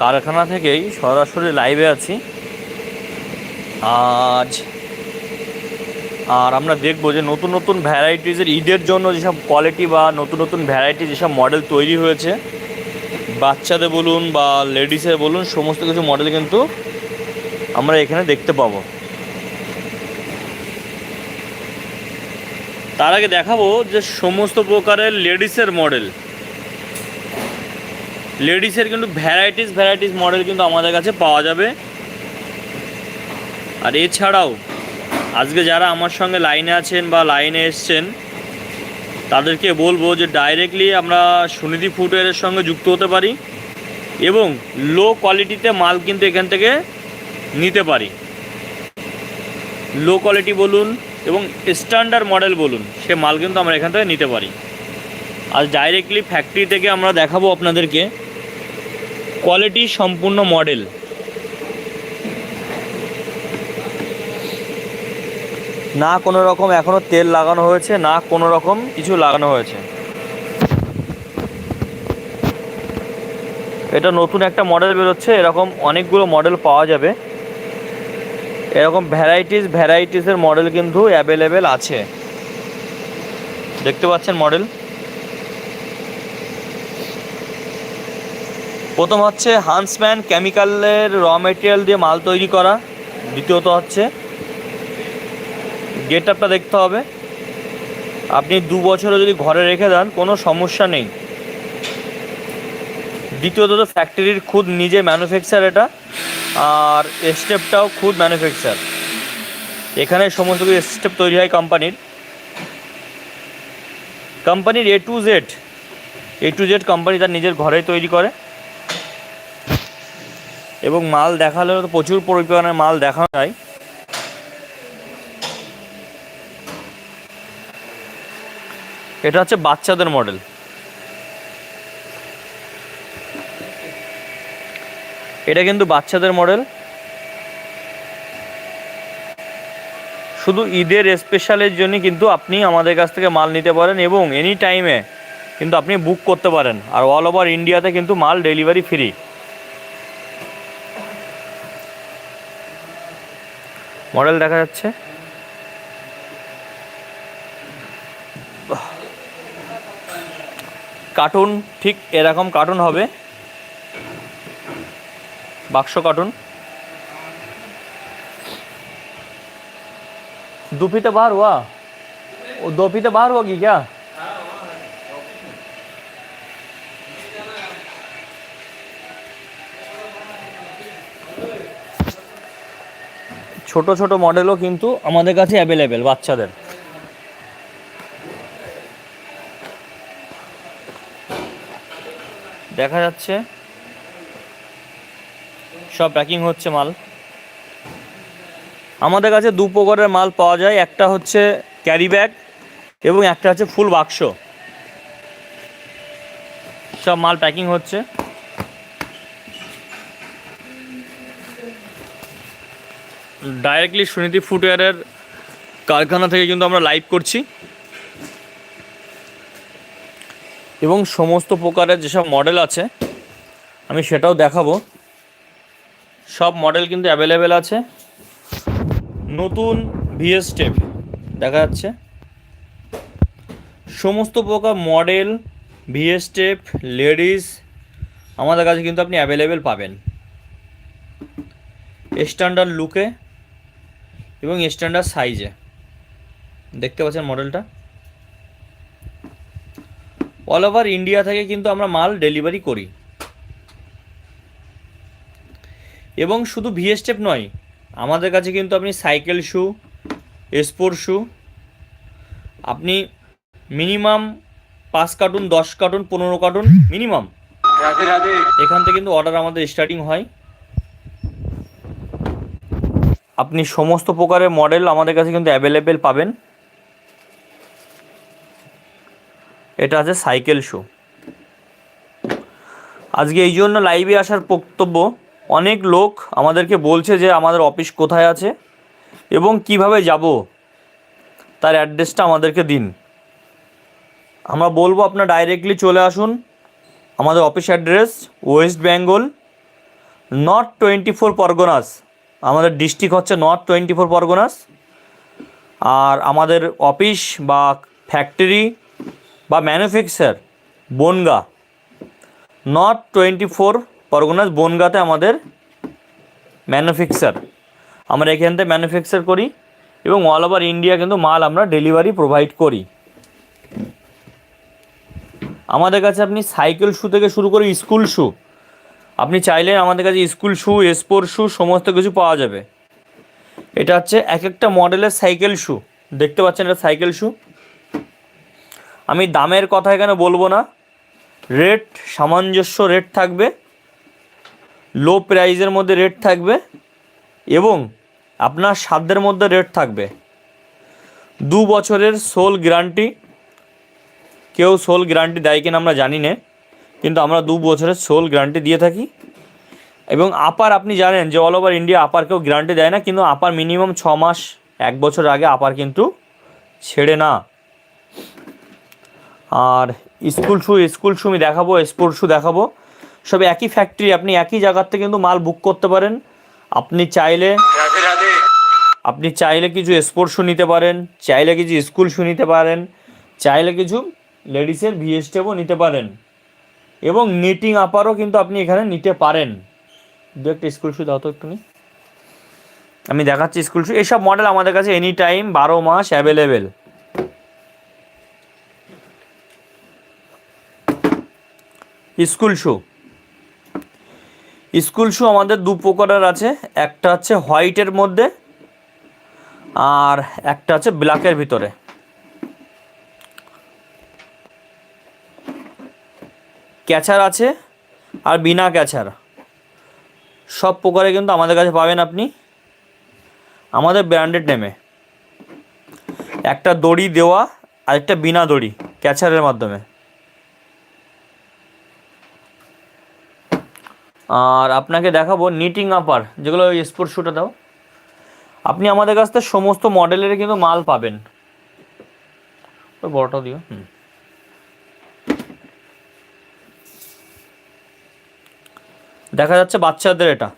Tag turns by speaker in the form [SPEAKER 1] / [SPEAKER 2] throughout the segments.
[SPEAKER 1] কারখানা থেকেই সরাসরি লাইভে আছি। আজ আর আমরা দেখব যে নতুন নতুন ভ্যারাইটিসের ঈদের জন্য যেসব কোয়ালিটি বা নতুন নতুন ভ্যারাইটি যেসব মডেল তৈরি হয়েছে, বাচ্চাদের বলুন বা লেডিসের বলুন, সমস্ত কিছু মডেল কিন্তু আমরা এখানে দেখতে পাবো। তার আগে দেখাবো যে সমস্ত প্রকারের লেডিসের মডেল লেডিসের কিন্তু ভ্যারাইটিস ভ্যারাইটিস মডেল কিন্তু আমাদের কাছে পাওয়া যাবে। আর এছাড়াও, আজকে যারা আমার সঙ্গে লাইনে আছেন বা লাইনে এসছেন, তাদেরকে বলব যে ডাইরেক্টলি আমরা সুনিধি ফুটওয়ারের সঙ্গে যুক্ত হতে পারি এবং লো কোয়ালিটিতে মাল কিন্তু এখান থেকে নিতে পারি। লো কোয়ালিটি বলুন এবং স্ট্যান্ডার্ড মডেল বলুন, সে মাল কিন্তু আমরা এখান থেকে নিতে পারি। আজ ডাইরেক্টলি ফ্যাক্টরি থেকে আমরা দেখাবো আপনাদেরকে। কোয়ালিটি সম্পূর্ণ মডেল। না কোনো রকম এখনও তেল লাগানো হয়েছে, না কোনো রকম কিছু লাগানো হয়েছে। এটা নতুন একটা মডেল বেরোচ্ছে, এরকম অনেকগুলো মডেল পাওয়া যাবে। এরকম ভ্যারাইটিস, ভ্যারাইটিসের মডেল কিন্তু অ্যাভেলেবেল আছে। দেখতে পাচ্ছেন মডেল? প্রথম হচ্ছে হান্সম্যান কেমিক্যালের র মেটেরিয়াল দিয়ে মাল তৈরি করা। দ্বিতীয়ত হচ্ছে গেট আপটা দেখতে হবে। আপনি দু বছরে যদি ঘরে রেখে দেন, কোনো সমস্যা নেই। দ্বিতীয়ত তো ফ্যাক্টরির খুদ নিজে ম্যানুফ্যাকচার এটা, আর স্টেপটাও খুদ ম্যানুফ্যাকচার এখানে সমস্ত কিছু স্টেপ তৈরি হয় কোম্পানির কোম্পানির A to Z A to Z company তার নিজের ঘরেই তৈরি করে। এবং মাল দেখালেও তো প্রচুর পরিমাণে মাল দেখা যায়। এটা হচ্ছে বাচ্চাদের মডেল। এটা কিন্তু বাচ্চাদের মডেল। শুধু ঈদের স্পেশালের জন্য কিন্তু আপনি আমাদের কাছ থেকে মাল নিতে পারেন এবং এনি টাইমে কিন্তু আপনি বুক করতে পারেন। আর অল ওভার ইন্ডিয়াতে কিন্তু মাল ডেলিভারি ফ্রি মডেল দেখা যাচ্ছে। কার্টুন ঠিক এরকম কার্টুন হবে। বাক্স কার্টুন। দুপিতে বার হওয়া ও দুপিতে বার বাহার হওয়া কি, ক্যা? ছোট ছোট মডেলও কিন্তু আমাদের কাছে অ্যাভেলেবেল বাচ্চাদের। দেখা যাচ্ছে। সব প্যাকিং হচ্ছে মাল। আমাদের কাছে দু প্রকারের মাল পাওয়া যায়, একটা হচ্ছে ক্যারি ব্যাগ এবং একটা হচ্ছে ফুল বাক্স সব মাল প্যাকিং হচ্ছে। ডাইরেক্টলি সুনীতি ফুটওয়্যারের কারখানা থেকে কিন্তু আমরা লাইভ করছি। এবং সমস্ত প্রকারের যেসব মডেল আছে, আমি সেটাও দেখাবো। সব মডেল কিন্তু অ্যাভেলেবেল আছে। নতুন ভিএস স্টেপ দেখা যাচ্ছে। সমস্ত প্রকার মডেল ভিএস স্টেপ লেডিস আমাদের কাছে কিন্তু আপনি অ্যাভেলেবেল পাবেন। স্ট্যান্ডার্ড লুকে এবং স্ট্যান্ডার্ড সাইজে দেখতে পাচ্ছেন মডেলটা অল ওভার ইন্ডিয়া থেকে কিন্তু আমরা মাল ডেলিভারি করি। এবং শুধু ভিএস স্টেপ নয় আমাদের কাছে কিন্তু আপনি সাইকেল শু স্পোর্ট শু আপনি মিনিমাম পাঁচ কার্টুন দশ কার্টুন পনেরো কার্টুন মিনিমাম এখান থেকে কিন্তু অর্ডার আমাদের স্টার্টিং হয়। আপনি সমস্ত প্রকারের মডেল আমাদের কাছে কিন্তু অ্যাভেলেবেল পাবেন। এটা আছে সাইকেল শু আজকে এই জন্য লাইভে আসার বক্তব্য, অনেক লোক আমাদেরকে বলছে যে আমাদের অফিস কোথায় আছে এবং কীভাবে যাব, তার অ্যাড্রেসটা আমাদেরকে দিন। আমরা বলব আপনার ডাইরেক্টলি চলে আসুন, আমাদের office address West Bengal North twenty four Parganas আমাদের ডিস্ট্রিক্ট হচ্ছে নর্থ টোয়েন্টি ফোর পরগনাস আর আমাদের অফিস বা ফ্যাক্টরি বা manufacture Bongaon. North twenty four Parganas বনগাতে আমাদের ম্যানুফ্যাকচার। আমরা এখান থেকে ম্যানুফ্যাকচার করি এবং অল ওভার ইন্ডিয়া কিন্তু মাল আমরা ডেলিভারি প্রোভাইড করি। আমাদের কাছে আপনি সাইকেল শু থেকে শুরু করে স্কুল শু আপনি চাইলে আমাদের কাছে স্কুল শু স্পোর্ট শু, সমস্ত কিছু পাওয়া যাবে। এটা হচ্ছে এক একটা মডেলের সাইকেল শু। দেখতে পাচ্ছেন এটা সাইকেল শু। আমি দামের কথা এখানে বলব না। রেট, সামঞ্জস্য রেট থাকবে। লো প্রাইজের মধ্যে রেট থাকবে। এবং আপনার সাধ্যের মধ্যে রেট থাকবে। দু বছরের সোল গ্যারান্টি। কেউ সোল গ্যারান্টি দেয় কিনা আমরা জানি না। কিন্তু আমরা দু বছরের সোল গ্যারান্টি দিয়ে থাকি। এবং আপার আপনি জানেন যে অল ওভার ইন্ডিয়া আপার কেউ গ্যারান্টি দেয় না কিন্তু আপার মিনিমাম ছ মাস এক বছর আগে আপার কিন্তু ছেড়ে না। আর স্কুল শু স্কুল শু আমি দেখাবো স্পোর্ট শু দেখাবো। সব একই ফ্যাক্টরি আপনি একই জায়গার থেকে কিন্তু মাল বুক করতে পারেন। আপনি চাইলে আপনি চাইলে কিছু স্পোর্টস শু নিতে পারেন চাইলে কিছু স্কুল শু নিতে পারেন চাইলে কিছু লেডিসের ভিএসটেপও নিতে পারেন। এবং নিটিং আপারও কিন্তু আপনি এখানে নিতে পারেন। দু একটা স্কুল শু দাও তো একটু আমি দেখাচ্ছি স্কুল শু এইসব মডেল আমাদের কাছে এনি টাইম বারো মাস available school shoe school shoe আমাদের দু প্রকারের আছে। একটা হচ্ছে হোয়াইটের মধ্যে আর একটা আছে ব্ল্যাকের ভিতরে। ক্যাচার আছে আর বিনা ক্যাচার। সব প্রকারে কিন্তু আমাদের কাছে পাবেন আপনি। আমাদের ব্র্যান্ডেড নেমে। একটা দড়ি দেওয়া আর একটা বিনা দড়ি ক্যাচারের মাধ্যমে। আর আপনাকে দেখাবো নিটিং আপার যেগুলো ওই স্পোর্টস শুটা দাও। আপনি আমাদের কাছ থেকে সমস্ত মডেলের কিন্তু মাল পাবেন। ওই বড়টাও দিও, হুম। দেখা যাচ্ছে বাচ্চাদের এটা।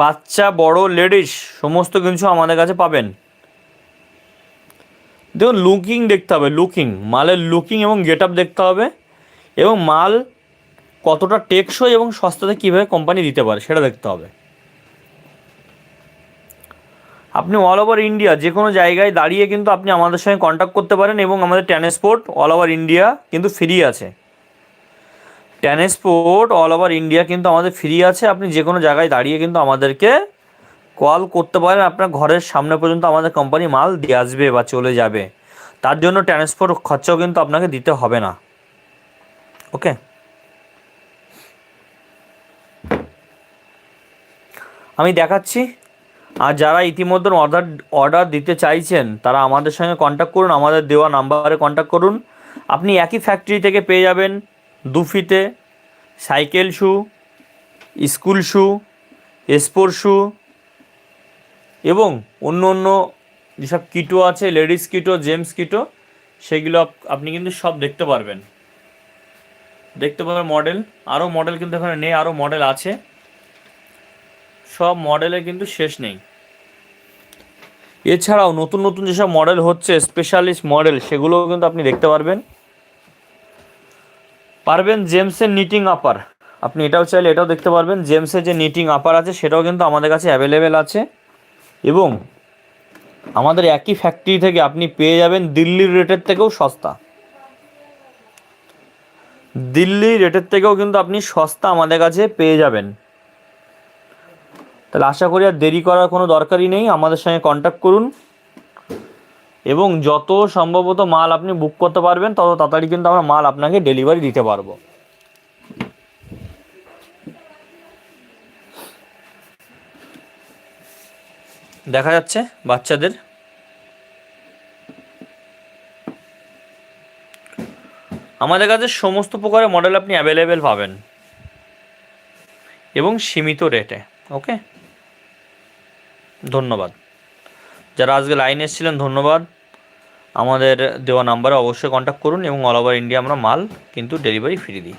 [SPEAKER 1] বাচ্চা, বড়, লেডিস, সমস্ত কিছু আমাদের কাছে পাবেন। দেখুন লুকিং দেখতে হবে লুকিং মালের লুকিং এবং গেট আপ দেখতে হবে এবং মাল কতটা টেকসই এবং সস্তাতে কীভাবে কোম্পানি দিতে পারে সেটা দেখতে হবে। আপনি অল ওভার ইন্ডিয়া যে কোনো জায়গায় দাঁড়িয়ে কিন্তু আপনি আমাদের সঙ্গে কন্ট্যাক্ট করতে পারেন এবং আমাদের ট্রান্সপোর্ট অল ওভার ইন্ডিয়া কিন্তু ফ্রি আছে। ট্রান্সপোর্ট অল ওভার ইন্ডিয়া কিন্তু আমাদের ফ্রি আছে। আপনি যে কোনো জায়গায় দাঁড়িয়ে কিন্তু আমাদেরকে কল করতে পারেন। আপনার ঘরের সামনে পর্যন্ত আমাদের কোম্পানি মাল দিয়ে আসবে বা চলে যাবে। তার জন্য ট্রান্সপোর্ট খরচাও কিন্তু আপনাকে দিতে হবে না। ওকে আমি দেখাচ্ছি। আর যারা ইতিমধ্যে অর্ডার অর্ডার দিতে চাইছেন, তারা আমাদের সঙ্গে কন্ট্যাক্ট করুন। আমাদের দেওয়া নাম্বারে কন্ট্যাক্ট করুন। আপনি একই ফ্যাক্টরি থেকে পেয়ে যাবেন। দু ফিতে cycle shoe, school shoe, sport shoe এবং অন্য অন্য যেসব কিটো আছে, লেডিস কিটো জেমস কিটো সেগুলো আপনি কিন্তু সব দেখতে পারবেন। দেখতে পাবেন মডেল। আরও মডেল কিন্তু এখানে নেই, আরও মডেল আছে। সব মডেলের কিন্তু শেষ নেই। এছাড়াও নতুন নতুন যেসব মডেল হচ্ছে, স্পেশালিস্ট মডেল, সেগুলোও কিন্তু আপনি দেখতে পারবেন। পারবেন জেমসের নিটিং আপার আপনি এটাও চাইলে এটাও দেখতে পারবেন, জেমসের যে নিটিং আপার আছে, সেটাও কিন্তু আমাদের কাছে অ্যাভেলেবেল আছে। এবং আমাদের একই ফ্যাক্টরি থেকে আপনি পেয়ে যাবেন দিল্লির রেটের থেকেও সস্তা। দিল্লি রেটের থেকেও কিন্তু আপনি সস্তা আমাদের কাছে পেয়ে যাবেন। তাহলে আশা করি আর দেরি করার কোনো দরকারই নেই, আমাদের সঙ্গে কন্ট্যাক্ট করুন। এবং যত সম্ভবত মাল আপনি বুক করতে পারবেন, তত তাড়াতাড়ি কিন্তু আমরা মাল আপনাকে ডেলিভারি দিতে পারব। দেখা যাচ্ছে বাচ্চাদের। আমাদের কাছে সমস্ত প্রকারের মডেল আপনি অ্যাভেলেবেল পাবেন। এবং সীমিত রেটে ওকে ধন্যবাদ। যারা আজকে লাইনে এসেছিলেন, ধন্যবাদ। আমাদের দেওয়া নাম্বারে অবশ্যই কন্ট্যাক্ট করুন এবং অল ওভার ইন্ডিয়া আমরা মাল কিন্তু ডেলিভারি ফ্রি দিই।